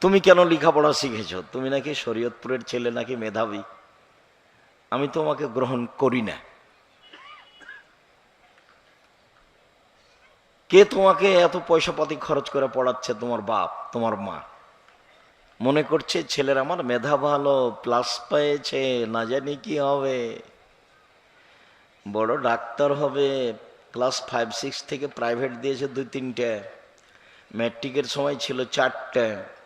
তুমি কেন লেখাপড়া শিখেছ? তুমি নাকি শরীয়তপুরের ছেলে, নাকি মেধাবী? আমি তোমাকে গ্রহণ করি না। কে তোমাকে এত পয়সা পাতি খরচ করে পড়াচ্ছে? তোমার বাপ, তোমার মা। মনে করছে ছেলের আমার মেধা ভালো প্লাস পেয়েছে, না জানি কি হবে। বড় ডাক্তার হবে ক্লাস ফাইভ সিক্স থেকে প্রাইভেট দিয়েছে দুই তিনটে ম্যাট্রিকের সময় ছিল চারটে।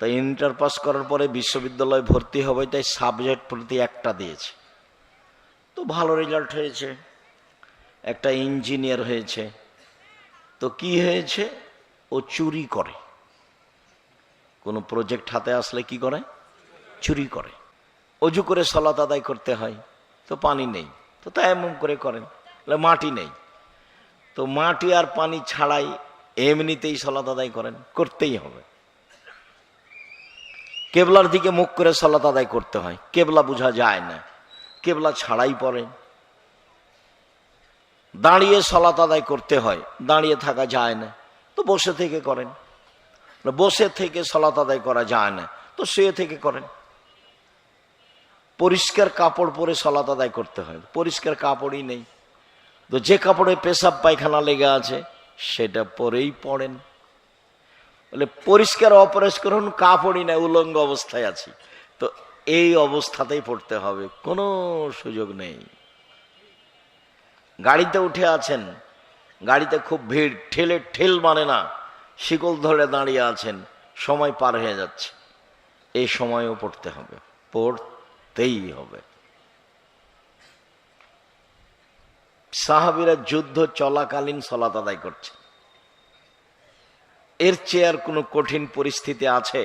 তাই ইন্টার পাস করার পরে বিশ্ববিদ্যালয়ে ভর্তি হবে, তাই সাবজেক্ট প্রতি একটা দিয়েছে। তো ভালো রেজাল্ট হয়েছে। একটা ইঞ্জিনিয়ার হয়েছে। তো কি হয়েছে? ও চুরি করে। কোনো প্রজেক্ট হাতে আসলে কি করে? চুরি করে। অজু করে সলাত আদায় করতে হয়। তো পানি নেই। তো তাই এমন করে করেন। মাটি নেই। তো মাটি আর পানি ছাড়াই এমনিতেই সলাত আদায় করেন। করতেই হবে। কেবলার দিকে মুখ করে সলাত আদায় করতে হয়। কেবলা বোঝা যায় না। কেবলা ছাড়াই পড়ে। দাঁড়িয়ে সলাত আদায় করতে হয়। দাঁড়িয়ে থাকা যায় না। তো বসে থেকে করেন। বসে থেকে সলাত আদায় করা যায় না। তো শুয়ে থেকে করেন। পরিষ্কার কাপড় পরে সলাত আদায় করতে হয়। পরিষ্কার কাপড়ই নেই। তো যে কাপড়ে পেশাব পায়খানা লেগে আছে, সেটা পরেই পড়েন। বলে, পরিষ্কার, অপরিষ্কার হন, কাপড়ই না উলঙ্গ অবস্থায় আছি। তো এই অবস্থাতেই পড়তে হবে, কোনো সুযোগ নেই। গাড়িতে উঠে আছেন, গাড়িতে খুব ভিড়, ঠেলে ঠেল মানে না, শিকল ধরে দাঁড়িয়ে আছেন, সময় পার হয়ে যাচ্ছে। এই সময়ও পড়তে হবে, পড়তেই হবে। সাহাবিরা যুদ্ধ চলাকালীন সলাত আদায় করছে এর চেয়ে আর কোনো কঠিন পরিস্থিতি আছে?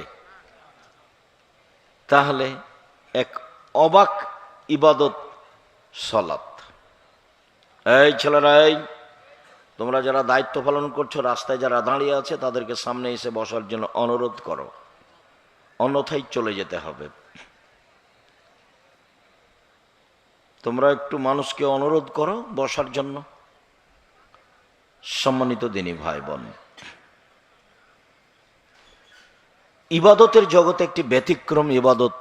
তাহলে এক অবাক ইবাদত সলাত এই ছেলেরা, এই তোমরা যারা দায়িত্ব পালন করছ, রাস্তায় যারা দাঁড়িয়ে আছে, তাদেরকে সামনে এসে বসার জন্য অনুরোধ করো। অন্যথায় চলে যেতে হবে। তোমরা একটু মানুষকে অনুরোধ করো বসার জন্য। সম্মানিত দিনী ভাই বোন ইবাদতের জগতে একটি ব্যতিক্রম ইবাদত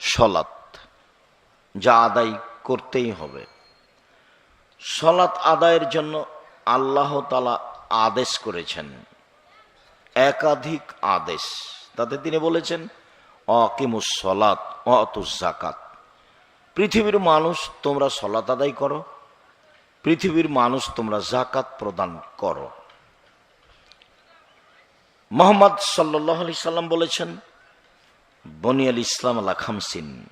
সলাৎ, যা আদায় করতেই হবে। সলাৎ আদায়ের জন্য আল্লাহ তালা আদেশ করেছেন। একাধিক আদেশ। তাতে তিনি বলেছেন অকিমুস সলাৎ অতুস জাকাত পৃথিবীর মানুষ, তোমরা সলাত আদায় করো। পৃথিবীর মানুষ, তোমরা জাকাত প্রদান করো। মোহাম্মদ সাল্লাহ আলি সাল্লাম বলেছেন বনিয়াল ইসলাম আলা খামসিন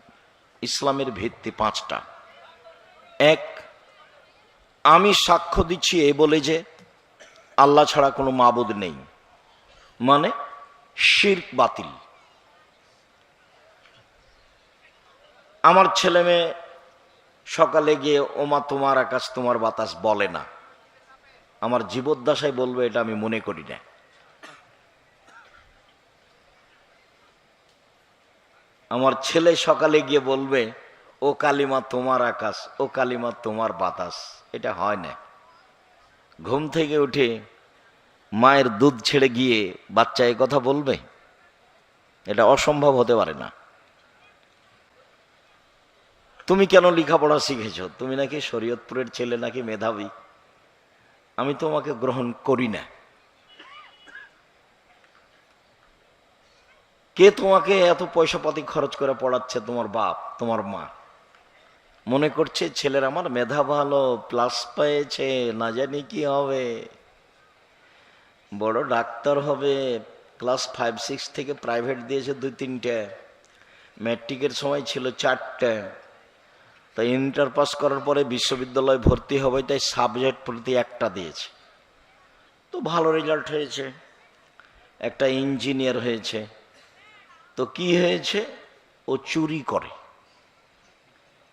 ইসলামের ভিত্তি পাঁচটা। এক, আমি সাক্ষ্য দিচ্ছি এ বলে যে, আল্লাহ ছাড়া কোনো মাবুদ নেই। মানে শির্ক বাতিল। আমার ছেলে মেয়ে সকালে গিয়ে, ওমা, তোমার আকাশ, তোমার বাতাস বলে না। আমার জীবদ্দশায় বলবে, এটা আমি মনে করি না। আমার ছেলে সকালে গিয়ে বলবে, ও কালিমা তোমার আকাশ, ও কালিমা তোমার বাতাস। এটা হয় না। ঘুম থেকে উঠে মায়ের দুধ ছেড়ে গিয়ে বাচ্চা এ কথা বলবে, এটা অসম্ভব হতে পারে না। তুমি কেন লেখাপড়া শিখেছ? তুমি নাকি শরীয়তপুরের ছেলে, নাকি মেধাবী? আমি তোমাকে গ্রহণ করি না। কে তোমাকে এত পয়সা পাতি খরচ করে পড়াচ্ছে? তোমার বাপ, তোমার মা। মনে করছে, ছেলের আমার মেধা ভালো প্লাস পেয়েছে, না জানি কি হবে। বড় ডাক্তার হবে ক্লাস ফাইভ সিক্স থেকে প্রাইভেট দিয়েছে দুই, তিনটে। ম্যাট্রিকের সময় ছিল চারটে। তাই ইন্টার পাস করার পরে বিশ্ববিদ্যালয়ে ভর্তি হবে, তাই সাবজেক্ট প্রতি একটা দিয়েছে। তো ভালো রেজাল্ট হয়েছে। একটা ইঞ্জিনিয়ার হয়েছে। তো কি হয়েছে? ও চুরি করে।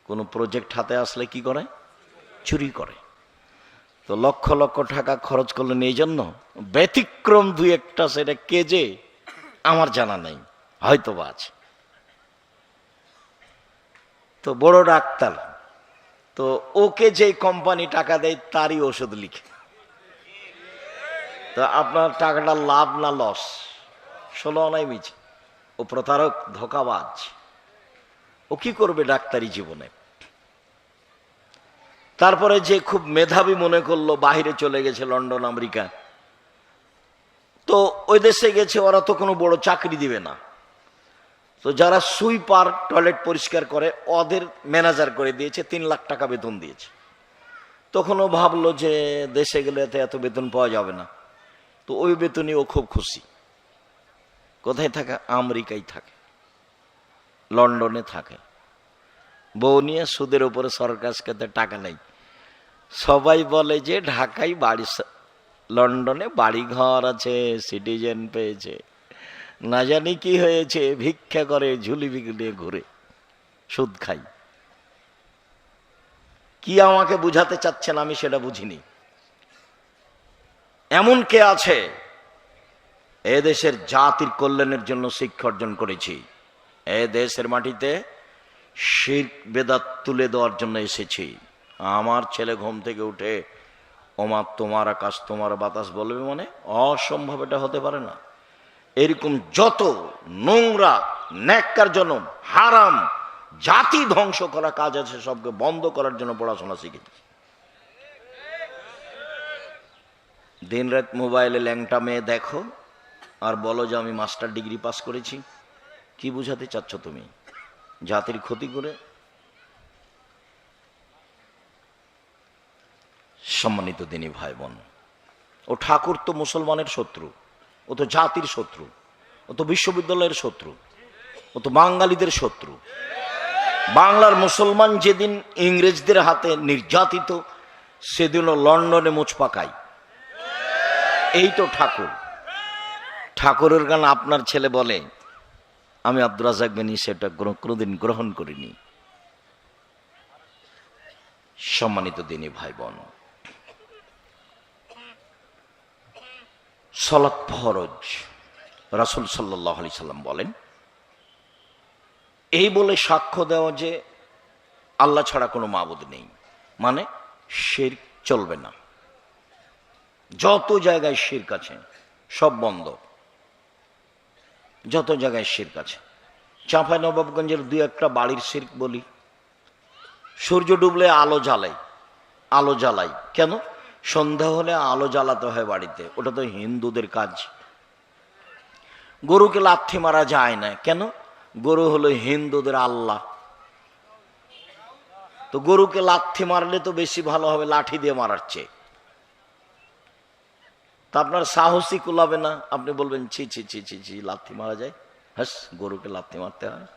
কোনো প্রজেক্ট হাতে আসলে কি করে? চুরি করে। তো লক্ষ লক্ষ টাকা খরচ করলেন এই জন্য ব্যতিক্রম দুই একটা সেটা কে যে? আমার জানা নেই হয়তো বা আছে। তো বড় ডাক্তার, তো ওকে যে কোম্পানি টাকা দেয়, তারই ওষুধ লিখে। তো আপনার টাকাটা লাভ না লস ষোলো অনাই মিছে। ও প্রতারক, ধোকাবাজ। ও কি করবে ডাক্তারি জীবনে? তারপরে যে খুব মেধাবী মনে করল, বাহিরে চলে গেছে লন্ডন, আমেরিকা। তো ওই দেশে গেছে, ওরা তো কোনো বড় চাকরি দিবে না। তো যারা সুইপার টয়লেট পরিষ্কার করে, ওদের ম্যানেজার করে দিয়েছে, তিন লাখ টাকা বেতন দিয়েছে। তখন ও ভাবলো যে, দেশে গেলে এত এত বেতন পাওয়া যাবে না। তো ওই বেতনই ও খুব খুশি। কোথায় থাকে? আমেরিকায় থাকে। লন্ডনে থাকে। বউ নিয়ে সুদের উপরে সরকার কাছে টাকা নেই। সবাই বলে যে ঢাকায় বাড়ি লন্ডনে বাড়ি ঘর আছে, সিটিজেন পেয়েছে। না জানি কি হয়েছে, ভিক্ষা করে ঝুলি বিগড়ে ঘুরে সুদ খাই। কি আমাকে বুঝাতে চাচ্ছেন আমি সেটা বুঝিনি। এমন কে আছে এ দেশের জাতির কল্যাণের জন্য শিক্ষা অর্জন করেছি। এ দেশের মাটিতে শির বেদাত তুলে দেওয়ার জন্য এসেছি। আমার ছেলে ঘুম থেকে উঠে, ওমা, তোমার আকাশ, তোমার বাতাস বলবে মানে? অসম্ভব এটা হতে পারে না। এরকম যত নোংরা, ন্যাক্কার জনম, হারাম জাতি ধ্বংস করা কাজ আছে, সবকে বন্ধ করার জন্য পড়াশোনা শিখেছি। দিন রাত মোবাইলে ল্যাংটা মেয়ে দেখো আর বলো যে আমি মাস্টার ডিগ্রি পাস করেছি। কি বুঝাতে চাচ্ছ তুমি? জাতির ক্ষতি করে? সম্মানিত দিনী ভাই বোন ও ঠাকুর তো মুসলমানের শত্রু, ও তো জাতির শত্রু, ও তো বিশ্ববিদ্যালয়ের শত্রু, ও তো বাঙালিদের শত্রু। বাংলার মুসলমান যেদিন ইংরেজদের হাতে নির্যাতিত, সেদিনও লন্ডনে মুচ পাকায় এই তো ঠাকুর। ঠাকুরের গান আপনার ছেলে বলে, আমি আব্দুর রাজাক বেনি সেটা কোনোদিন গ্রহণ করিনি। সম্মানিত দিনী ভাই বোন সলাৎ ফরজ, রাসুল সাল্লাহ আলি সাল্লাম বলেন, এই বলে সাক্ষ্য দেওয়া যে আল্লাহ ছাড়া কোনো মাবুদ নেই মানে শির চলবে না। যত জায়গায় শির কাছে সব বন্ধ। যত জায়গায় শির কাছে চাঁপাই নবাবগঞ্জের দুই একটা বাড়ির শির বলি। সূর্য ডুবলে আলো জ্বালাই আলো জ্বালাই। কেন? সন্ধ্যা হলে আলো জ্বালাতে হয় বাড়িতে, ওটা তো হিন্দুদের কাজ। গরুকে লাথি মারা যায় না। কেন? গরু হলো হিন্দুদের আল্লাহ। তো গরুকে লাথি মারলে তো বেশি ভালো হবে, লাঠি দিয়ে মারার চেয়ে। তা আপনার সাহসী কুলাবে না? আপনি বলবেন, ছি ছি ছি ছি ছি, লাথি মারা যায়। হ্যাঁ গরুকে লাথি মারতে হয়।